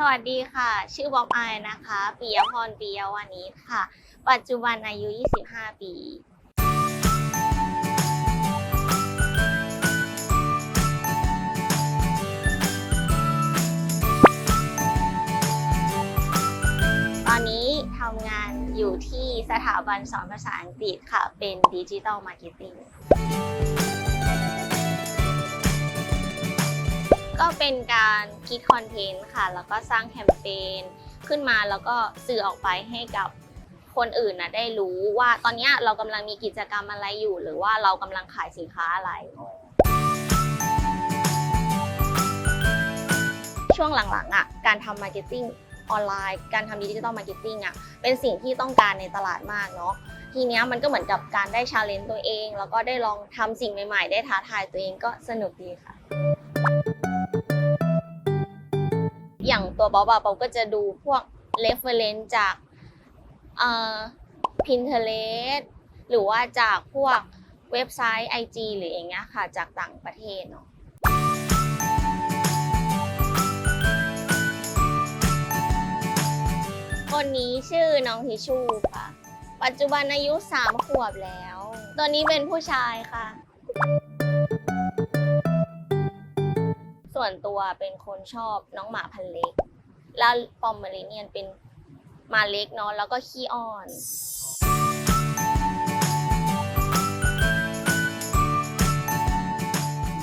สวัสดีค่ะ ชื่อบ๊อบอายนะคะปิยพรปิยวานิชค่ะ ปัจจุบันอายุ 25 ปีตอนนี้ทำงานอยู่ที่สถาบันสอนภาษาอังกฤษค่ะ เป็นดิจิ t a ลมาร์เก็ตติ้ง ก็เป็นการคิดคอนเทนต์ค่ะ แล้วก็สร้างแคมเปญขึ้นมาแล้วก็สื่อออกไปให้กับคนอื่นนะได้รู้ว่าตอนนี้เรากำลังมีกิจกรรมอะไรอยู่ หรือว่าเรากำลังขายสินค้าอะไร ช่วงหลังๆอะการทำมาร์เก็ตติ้งออนไลน์ การทำดิจิทัลมาร์เก็ตติ้งอะเป็นสิ่งที่ต้องการในตลาดมากเนาะทีเนี้ยมันก็เหมือนกับการได้ชาเลนจ์ตัวเอง แล้วก็ได้ลองทำสิ่งใหม่ๆ ได้ท้าทายตัวเองก็สนุกดีค่ะ อย่างตัวบ๊อบอะบ๊อบก็จะดูพวก reference จากเอ่อ Pinterest หรือว่าจากพวกเว็บไซต์ IG หรืออย่างเงี้ยค่ะ จากต่างประเทศเนาะคนนี้ชื่อน้องทิชชูค่ะ ปัจจุบันอายุ 3 ขวบแล้ว ตัวนี้เป็นผู้ชายค่ะ ส่วนตัวเป็นคนชอบน้องหมาพันเล็ก แล้วปอมเมอริเนียนเป็นหมาเล็กเนาะแล้วก็ขี้อ้อน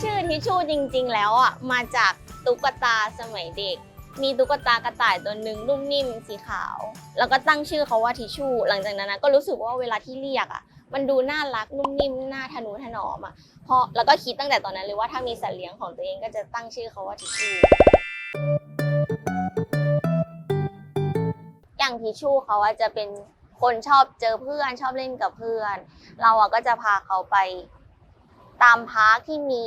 ชื่อทิชชูจริง ๆ แล้วอะมาจากตุ๊กตาสมัยเด็ก มีตุ๊กตากระต่ายตัวหนึ่งนุ่มนิ่มสีขาว แล้วก็ตั้งชื่อเขาว่าทิชชู หลังจากนั้นนะก็รู้สึกว่าเวลาที่เรียกอะ มันดูน่ารักนุ่มนิ่มน่าทะนุถนอมอะเพราะแล้วก็คิดตั้งแต่ตอนนั้นเลยว่าถ้ามีสัตว์เลี้ยงของตัวเองก็จะตั้งชื่อเขาว่าทิชชูอย่างทิชชูเขาอะจะเป็นคนชอบเจอเพื่อนชอบเล่นกับเพื่อน เราอะก็จะพาเขาไปตามพาร์คที่มี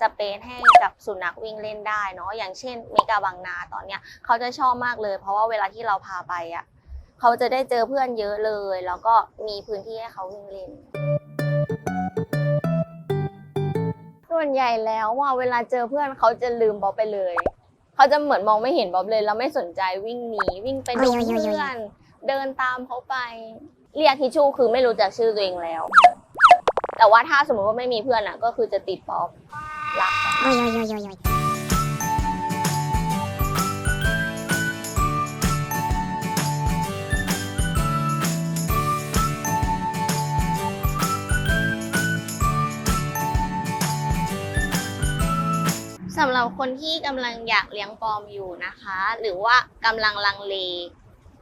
สเปซให้กับสุนัขวิ่งเล่นได้เนาะอย่างเช่นเมกาบางนาตอนเนี้ยเขาจะชอบมากเลย เพราะว่าเวลาที่เราพาไปอะ เขาจะได้เจอเพื่อนเยอะเลย แล้วก็มีพื้นที่ให้เขาวิ่งเล่น ส่วนใหญ่แล้วว่าเวลาเจอเพื่อนเขาจะลืมบ๊อบไปเลย เขาจะเหมือนมองไม่เห็นบ๊อบเลยแล้วไม่สนใจวิ่งหนีวิ่งไปดูเพื่อน เดินตามเขาไป เรียกทิชชู่คือไม่รู้จักชื่อตัวเองแล้ว แต่ว่าถ้าสมมติว่าไม่มีเพื่อนอะ ก็คือจะติดบ๊อบรักำหรับคนที่กำลังอยากเลี้ยงปอมอยู่นะคะ หรือว่ากำลังลังเล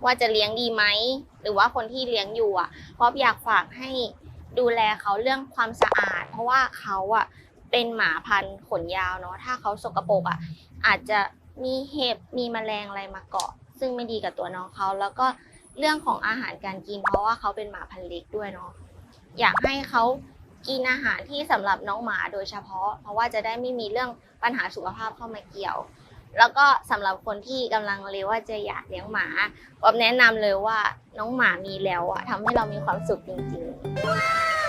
ว่าจะเลี้ยงดีไหมหรือว่าคนที่เลี้ยงอยู่อะป๊อบอยากฝากให้ดูแลเขาเรื่องความสะอาด เพราะว่าเขาอะเป็นหมาพันธุ์ขนยาวเนาะถ้าเขาสกปรกอะอาจจะมีเห็บมีแมลงอะไรมาเกาะ ซึ่งไม่ดีกับตัวน้องเขาแล้วก็เรื่องของอาหารการกิน เพราะว่าเขาเป็นหมาพันธุ์เล็กด้วยเนาะอยากให้เขา กินอาหารที่สำหรับน้องหมาโดยเฉพาะ เพราะว่าจะได้ไม่มีเรื่องปัญหาสุขภาพเข้ามาเกี่ยว แล้วก็สำหรับคนที่กำลังเลว่าจะอยากเลี้ยงหมาป๊อบแนะนำเลยว่าน้องหมามีแล้วอะทำให้เรามีความสุขจริงๆ